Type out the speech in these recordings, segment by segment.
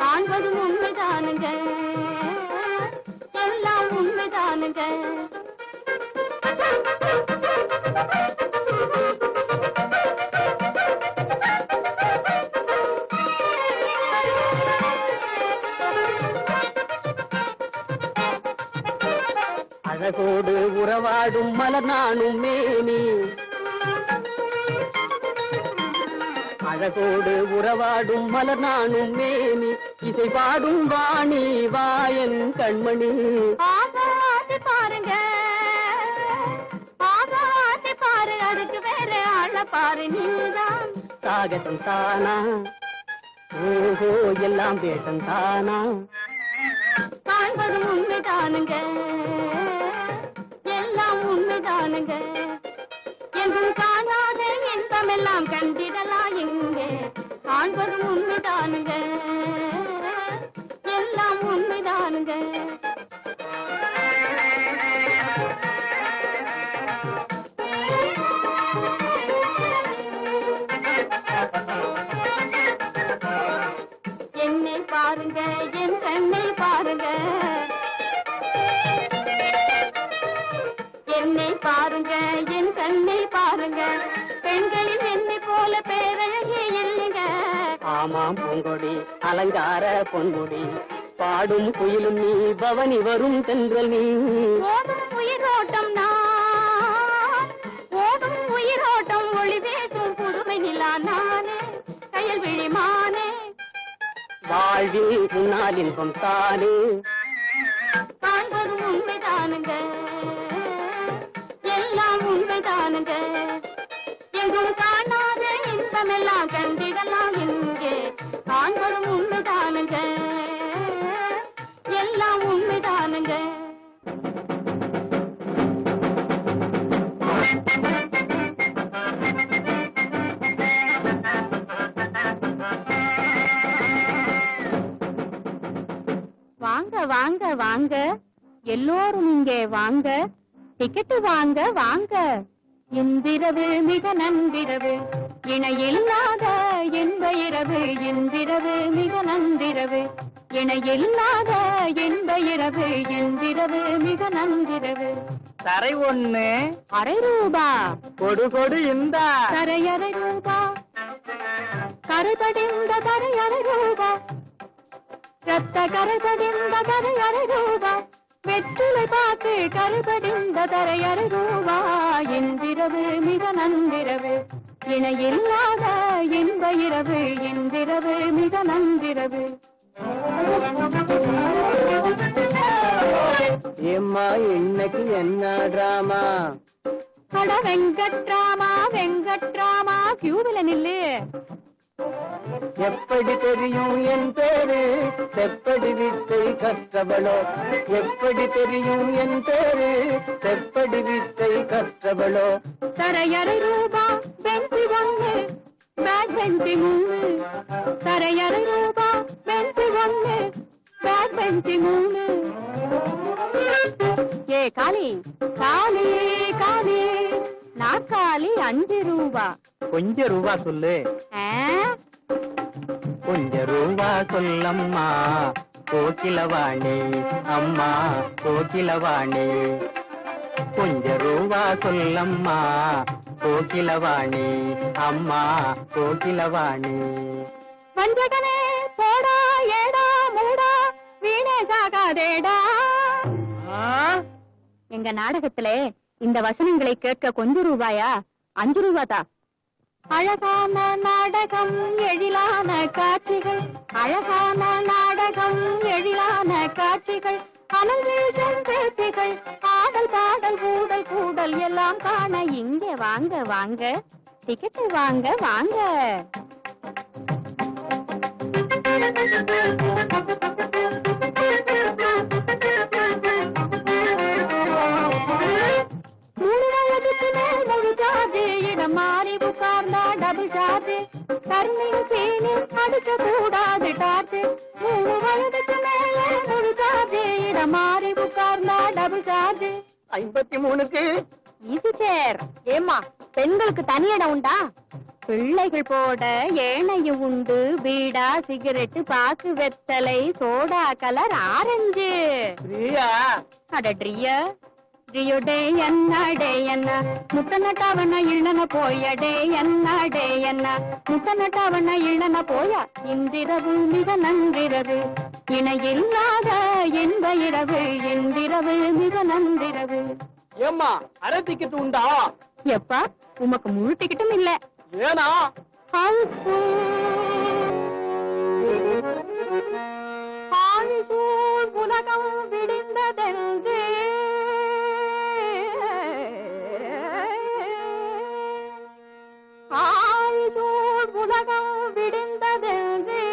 காண்பதும் உண்மைதானுங்க. எல்லாம் உண்மைதானுங்க. அழகோடு உறவாடும் மலர் நானும் மேனி. அழகோடு உறவாடும் மலர் நானும் மேனி. இசை பாடும் வாணி வாயன் கண்மணி. பாருங்க. பாரு அதுக்கு வேற ஆள பாரு நீதான். சாகசம் தானா? ஓஹோ எல்லாம் வேஷம் தானா? காண்பதும் உண்மைதானுங்க எல்லாம் உண்மைதானுங்க எங்கும் காணாத இன்பமெல்லாம் கண்டிடலாம் இங்கே. காண்பதும் உண்மைதானுங்க உண்மைதானுங்க என்னை பாருங்க என் கண்ணை பாருங்க. என்னை பாருங்க என் கண்ணை பாருங்க. பெண்களில் என்னை போல பேரழகே இல்லைங்க. ஆமாம் பூங்கொடி அலங்கார பொன்முடி. பாடும் குயிலும் நீ பவனி வரும் தென்றல் நீ. ஓடும் உயிரோட்டம் நான். ஓடும் உயிரோட்டம் ஒளி பேசும் புதுமை நிலா நானே. கையல் விழிமானே வாழ்வில் முன்னால் இன்பம் தானே. காண்பதும் உண்மைதானுங்க. எல்லாம் உண்மைதானுங்க. எங்கும் காணாத இன்பமெல்லாம் கண்டிடலாம் இங்கே. காண்பதும் உண்மைதானுங்க. எல்லாம் உண்மைதானுங்க. வாங்க வாங்க வாங்க. எல்லோரும் இங்கே வாங்க. டிக்கெட்டு வாங்க வாங்க. இன்றிரவு மிக நன்றிரவு. இணையில்லாத இன்ப இரவு இன்றிரவு மிக நன்றிரவு. இணையில்லாத இன்ப இரவு இன்றிரவு மிக நன்றிரவு. தரை ஒண்ணு. அரை ரூபா. கொடு கொடு இந்த. கரையறை ரூபா. கருபடிந்த கரையறை ரூபா. ரத்த கரைபடிந்த கரையறை ரூபா. வெற்றிலை பார்த்து கருபடிந்த தரையறை ரூபா. இன்றிரவு மிக நன்றிரவு. இணையில்லாத இன்ப இரவு இன்றிரவு மிக நன்றிரவு. ஏம்மா இன்னைக்கு என்ன டிராமா? அட வெங்கட்ராமா வெங்கட்ராமா கியூவில நில்லு. எப்படி தெரியும் என் பேரு? செப்படி வித்தை கற்றவளோ? எப்படி தெரியும் என் பேரு? செப்படி வித்தை கற்றவளோ? தரையறை ரூபா பெஞ்சி ஒண்ணு பேக் பெஞ்சி மூணு. தரையறை ரூபா பெஞ்சி ஒண்ணு பேக் பெஞ்சி மூணு. ஏ காளி காளி காளி. நாக்காளி அஞ்சு ரூபா. கொஞ்ச ரூபா சொல்லு. ஆ? கொஞ்ச ரூபா சொல்லம்மா. கோகிலவாணி அம்மா கோகிலவாணி. கொஞ்ச ரூபா சொல்லம்மா. கோகிலவாணி அம்மா கோகிலவாணி. வஞ்சகனே போடா ஏடா மூடா வீணே சாகாதேடா. எங்க நாடகத்திலே இந்த வசனங்களை கேட்க கொஞ்ச ரூபாயா? அஞ்சு ரூபாதா அழகான நாடகம் எழிலான காட்சிகள். அழகான நாடகம் எழிலான காட்சிகள். அனல் வீழும் பேச்சுகள் பாடல் பாடல் கூடல் கூடல் எல்லாம் காண இங்கே வாங்க வாங்க. டிக்கெட்டு வாங்க வாங்க. மூணு கருணையும் சீனி அடிக்க கூடாது டாட்டு மூணு வயதுக்கு மேல முழு ஜாதி இடம் மாறி உட்கார்ந்தா டபுள் ஜாதி ஐம்பத்தி மூணுக்கு ஈஸி சேர் ஏமா பெண்களுக்கு தனி இடம் உண்டா? பிள்ளைகள் போட ஏனையும் உண்டு. பீடா சிகரெட்டு பாக்கு வெத்தலை சோடா கலர் ஆரஞ்சு. அடட்ரிய ட்ரியோ இழன போய டே என்ன டே என்ன? முத்த நட்டாவன இழன போய? இன்றிரவு மிக நன்றிரவு. இணையில்லாத இன்ப இரவு இன்றிரவு மிக நன்றிரவு. ஏம்மா அரை டிக்கெட் உண்டா? எப்பா உமக்கு முழு டிக்கெட்டும் இல்ல. ஏனா? ஆழிசூழ் உலகம் விடிந்ததென்று. ஆயுதோர் உலகம் விடிந்ததென்று.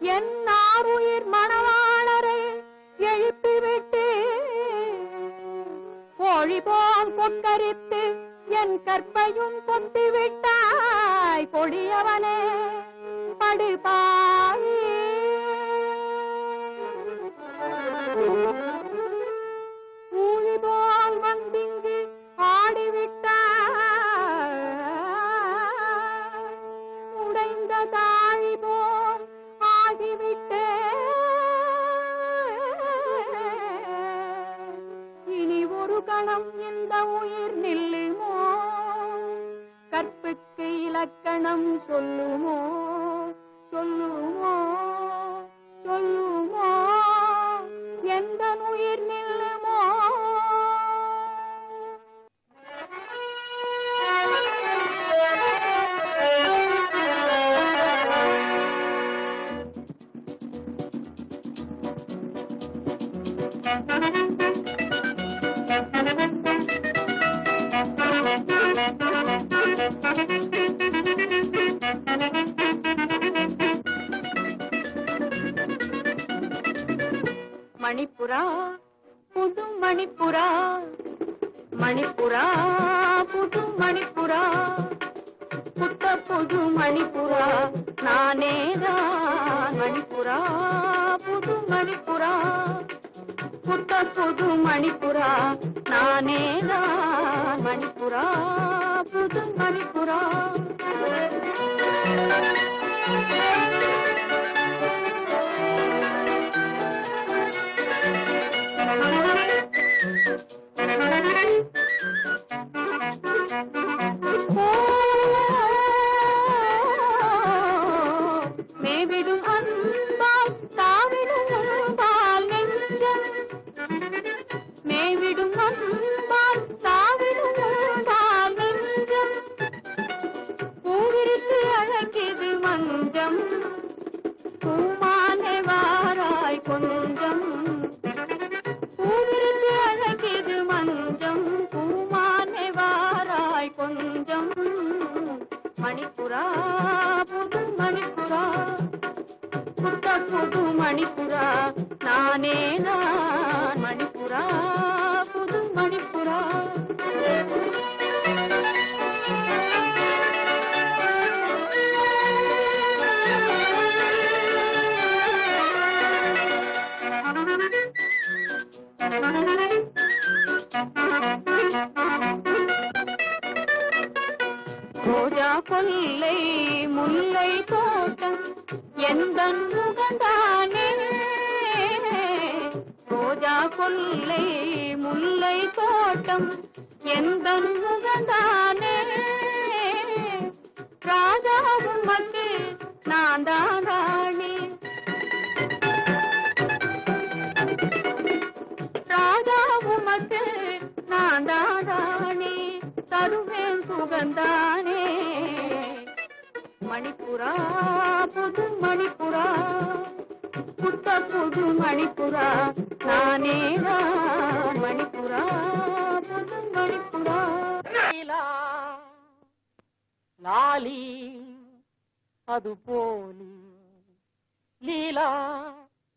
என் ஆறுயிர் மணவாளரை எழுப்பிவிட்டு. பொழிபோல் போல் என் கற்பையும் கொத்தி விட்டாய் கொடியவனே படுபாய் கற்புக்கு இலக்கணம் சொல்லுமோ? சொல்லுமோ? சொல்லுமோ? எந்த உயிர் நில்லும் மணிப்புரா புது மணிப்புரா மணிப்புரா புது மணிப்புரா புத்த புது மணிப்புரா நானே தான் மணிப்புரா புது மணிப்புரா புத்த புது மணிப்புரா நானே தான் மணிப்புரா ரோஜா கொல்லை முல்லை தோட்டம் எந்த முகந்தானே ரோஜா கொல்லை முல்லை தோட்டம் எந்த முகந்தானே நான் தருவேன் சுகந்தானே. மணிப்புரா புது மணிப்புரா புத்த புது மணிப்புரா நானே மணிப்புரா புது மணிப்புரா லீலா, லாலி அது போலி லீலா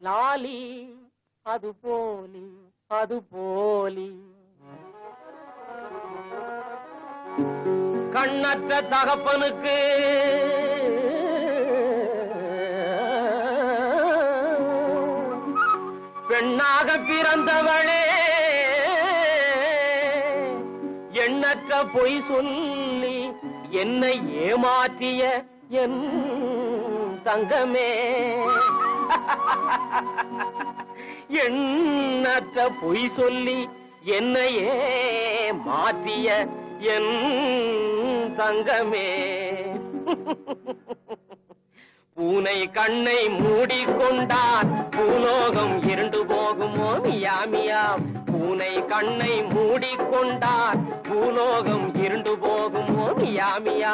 லாலி அது போலி அது போலி. கண்ணற்ற தகப்பனுக்கு. பெண்ணாக பிறந்தவளே எண்ணற்ற பொய் சொல்லி என்னை ஏமாற்றிய என் தங்கமே. எண்ணற்ற பொய் சொல்லி என்னையே மாற்றிய என் தங்கமே. பூனை கண்ணை மூடிக்கொண்டார். பூலோகம் இருண்டு போகுமோ மியாமியா? பூனை கண்ணை மூடிக்கொண்டார். பூலோகம் இருண்டு போகுமோ மியாமியா?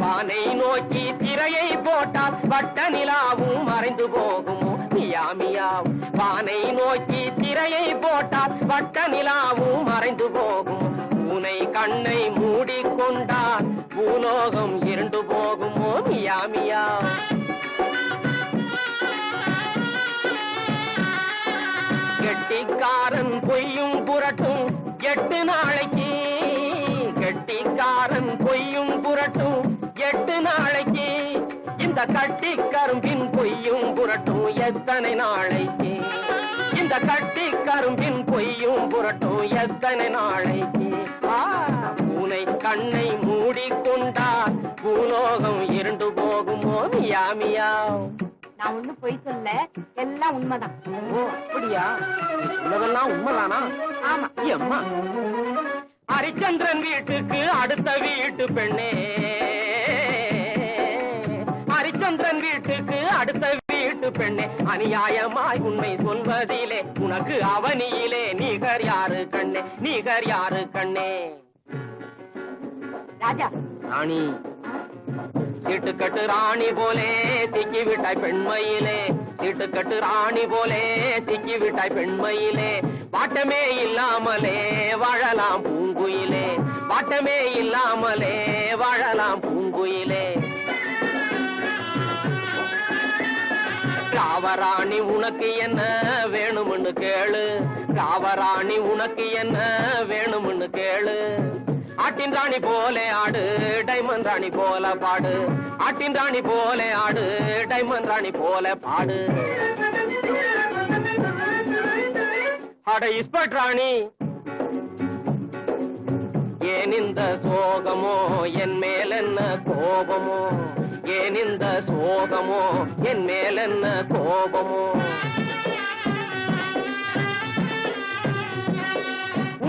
பானை நோக்கி திரையை போட்டால் வட்ட நிலாவும் மறைந்து போகுமோ மியாமியா? பானை நோக்கி திரையை போட்டால் வட்ட நிலாவும் மறைந்து போகும் பூனை கண்ணை மூடிக்கொண்டால் பூலோகம் இருண்டு போகுமோ மியாமியா கெட்டிக்காரன் பொய்யும் புரட்டும் எட்டு நாளைக்கு. கெட்டிக்காரன் பொய்யும் புரட்டும் எட்டு நாளைக்கு. இந்த கட்டி கரும்பின் பொய்யும் புரட்டும் எத்தனை நாளைக்கு. இந்த கட்டி கரும்பின் பொய்யும் புரட்டும் எத்தனை நாளைக்கு. பூனை கண்ணை மூடிக்கொண்டால் பூலோகம் இருண்டு போகுமோ மியாமியா நான் ஒண்ணு பொய் சொல்ல எல்லாம் உண்மைதான். ஓ அப்படியா? உள்ளதெல்லாம் உண்மைதானா? ஆமா. அம்மா ஹரிச்சந்திரன் வீட்டுக்கு அடுத்த வீட்டு பெண்ணே. வீட்டு பெண்ணே அநியாயமாய் உண்மை சொல்வதிலே உனக்கு அவனியிலே நீகர் யாரு கண்ணே நீகர் யாரு கண்ணே? ராஜா. ராணி சீட்டுக்கட்டு ராணி போலே சிக்கி விட்டாய் பெண்மையிலே. சீட்டுக்கட்டு ராணி போலே சிக்கி விட்டாய் பெண்மையிலே. பாட்டமே இல்லாமலே வாழலாம் பூங்குயிலே. பாட்டமே இல்லாமலே வாழலாம் பூங்குயிலே. காவராணி உனக்கு என்ன வேணும்னு கேளு. காவராணி உனக்கு என்ன வேணும்னு கேளு. ஆட்டின் ராணி போலே ஆடு டைமண்ட் ராணி போல பாடு. ஆட்டின் ராணி போலே ஆடு டைமண்ட் ராணி போல பாடு. அட இஸ்பட் ராணி. ஏன் இந்த சோகமோ என் மேல் என்ன கோபமோ? ஏன் இந்த சோகமோ? என் மேலென்ன கோபமோ?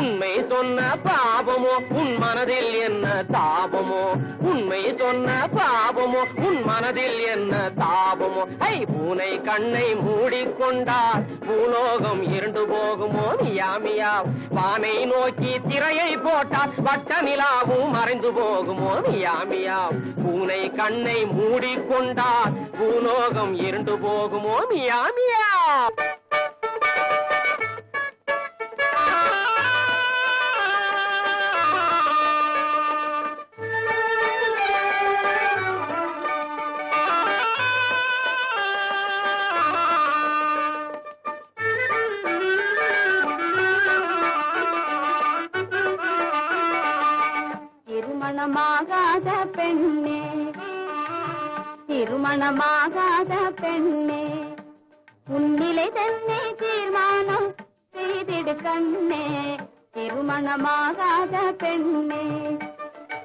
உண்மை சொன்ன பாபமோ உன் மனதில் என்ன தாபமோ? உண்மை சொன்ன பாபமோ உன் மனதில் என்ன தாபமோ? ஐ பூனை கண்ணை மூடிக்கொண்டால் பூலோகம் இருண்டு போகுமோ? மியாமியா வானை நோக்கி திரையை போட்டால் வட்ட நிலாவும் மறைந்து போகுமோ? மியாமியா பூனை கண்ணை மூடிக்கொண்டால் பூலோகம் இருண்டு போகுமோ? மியாமியா திருமணமாகாத பெண்ணே. திருமணமாகாத பெண்ணே. உன்னிலை தன்னை தீர்மானம் செய்திடு கண்ணே. திருமணமாகாத பெண்ணே.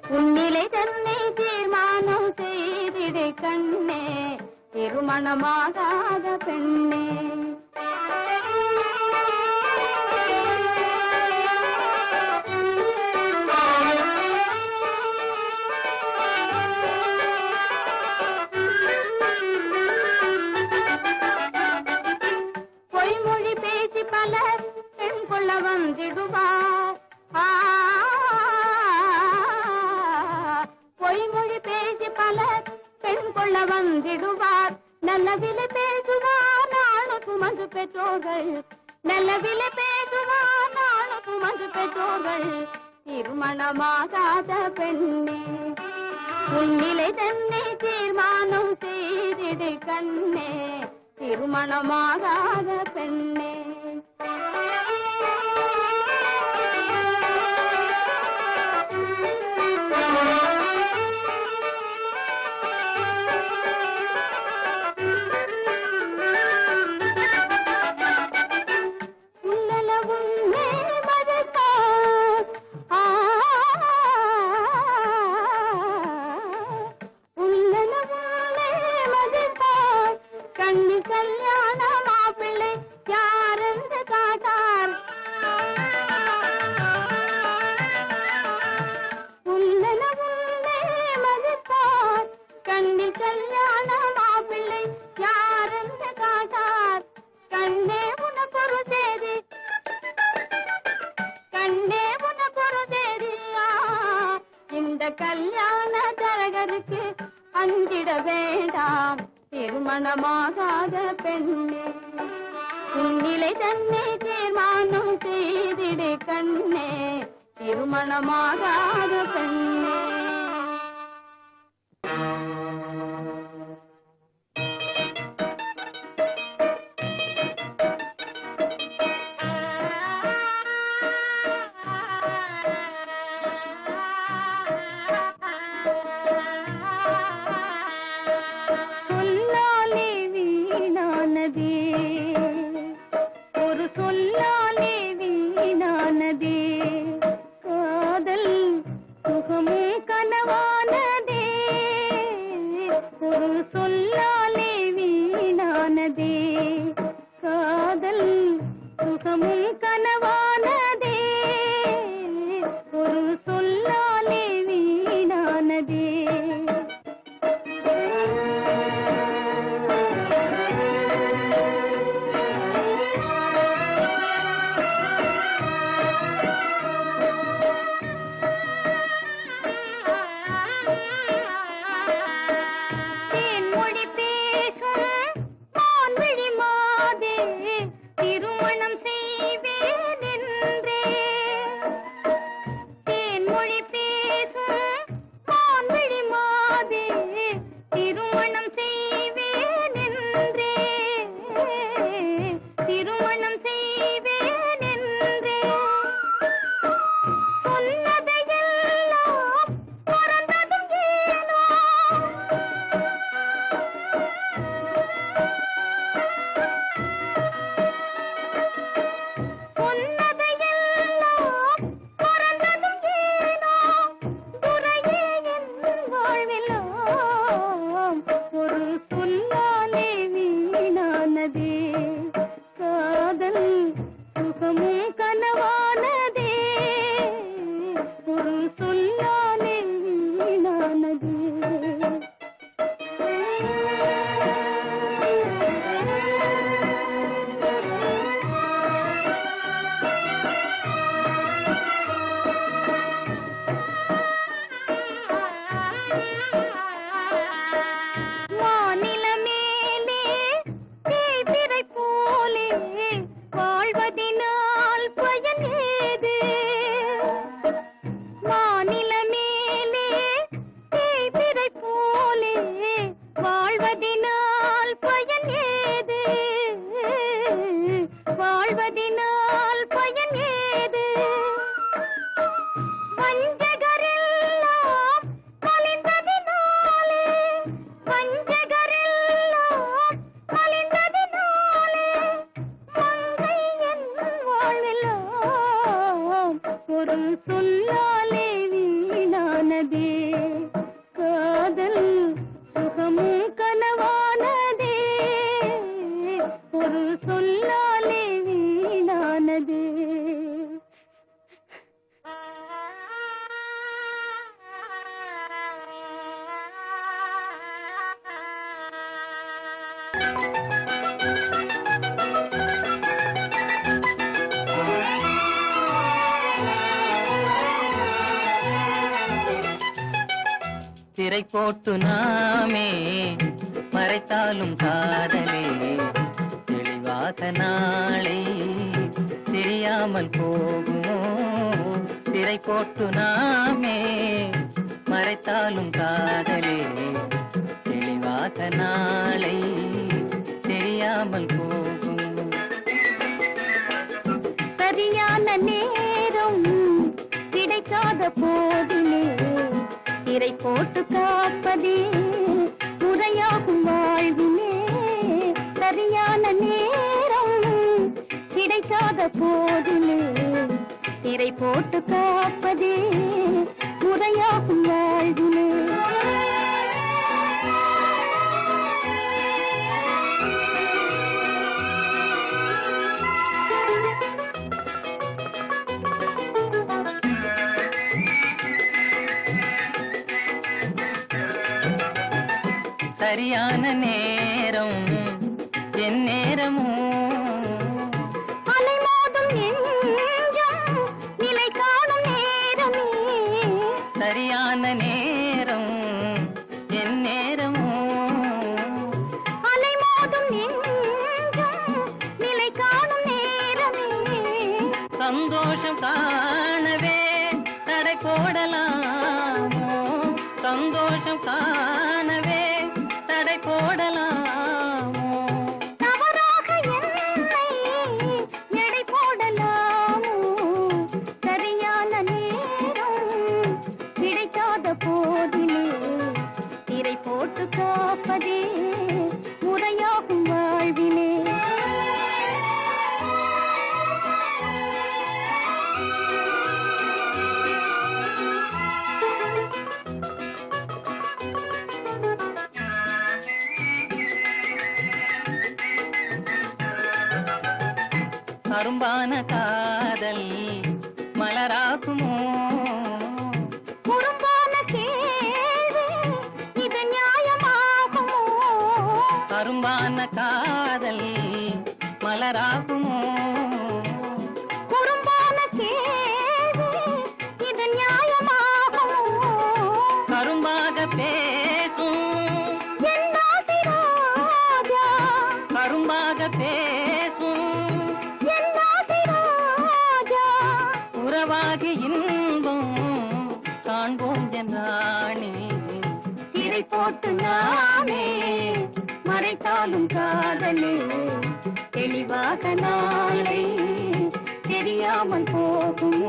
உன்னிலை தன்னை தீர்மானம் செய்திடு கண்ணே. திருமணமாகாத பெண்ணே. வந்திடுவார் பொய்மொழி பேசி பலர் பெண் கொள்ள வந்திடுவார். நல்லவிலை பேசுவார் நானும் சுமந்து பெற்றோர்கள். நல்லவிலை பேசுவார் நானும் சுமந்து பெற்றோர்கள். திருமணமாகாத பெண்ணே உன்னிலை தன்னை தீர்மானம் செய்திடு கண்ணே. திருமணமாகாத பெண்ணே. கண்ணு கல்யாண மாப்பிள்ளை யாரென்று காட்டார். உள்ளன உள்ளே மதிப்பார் கண்ணில் கல்யாண மாப்பிள்ளை யாரென்று காட்டார். கண்ணே உனக்கு ஒரு தேதி கண்ணே உனக்கு கல்யாண தரகருக்கு அஞ்சிட வேண்டாம். திருமணமாகாத பெண்ணே உன்னிலை தன்னை தீர்மானம் செய்திடு கண்ணே திருமணமாகாத பெண்ணே. ஒரு சொல்லாலே நாளை தெரியாமல் போகுமோ. திரை போட்டு நாமே மறைத்தாலும் காதலே. தெளிவாத நாளை தெரியாமல் போகும். சரியான நேரம் கிடைக்காத போதிலே. திரை போட்டு காப்பதே முறையாகும் வாழ்விலே. சரியான நேரம் கிடைக்காத போதிலே திரை போட்டு காப்பதே முறையாகும் வாழ்விலே. சரியான நே குறும்பான காதல் மலராகுமோ? குறும்பான இது நியாயமாகும்? கரும்பாக பேசும் கரும்பாக பேசும் உறவாகி இன்பம் காண்போம் என்றானே திரை போட்டு நானே ஆடும் காதலே தெளிவாக நாளை தெரியாமல் போகும்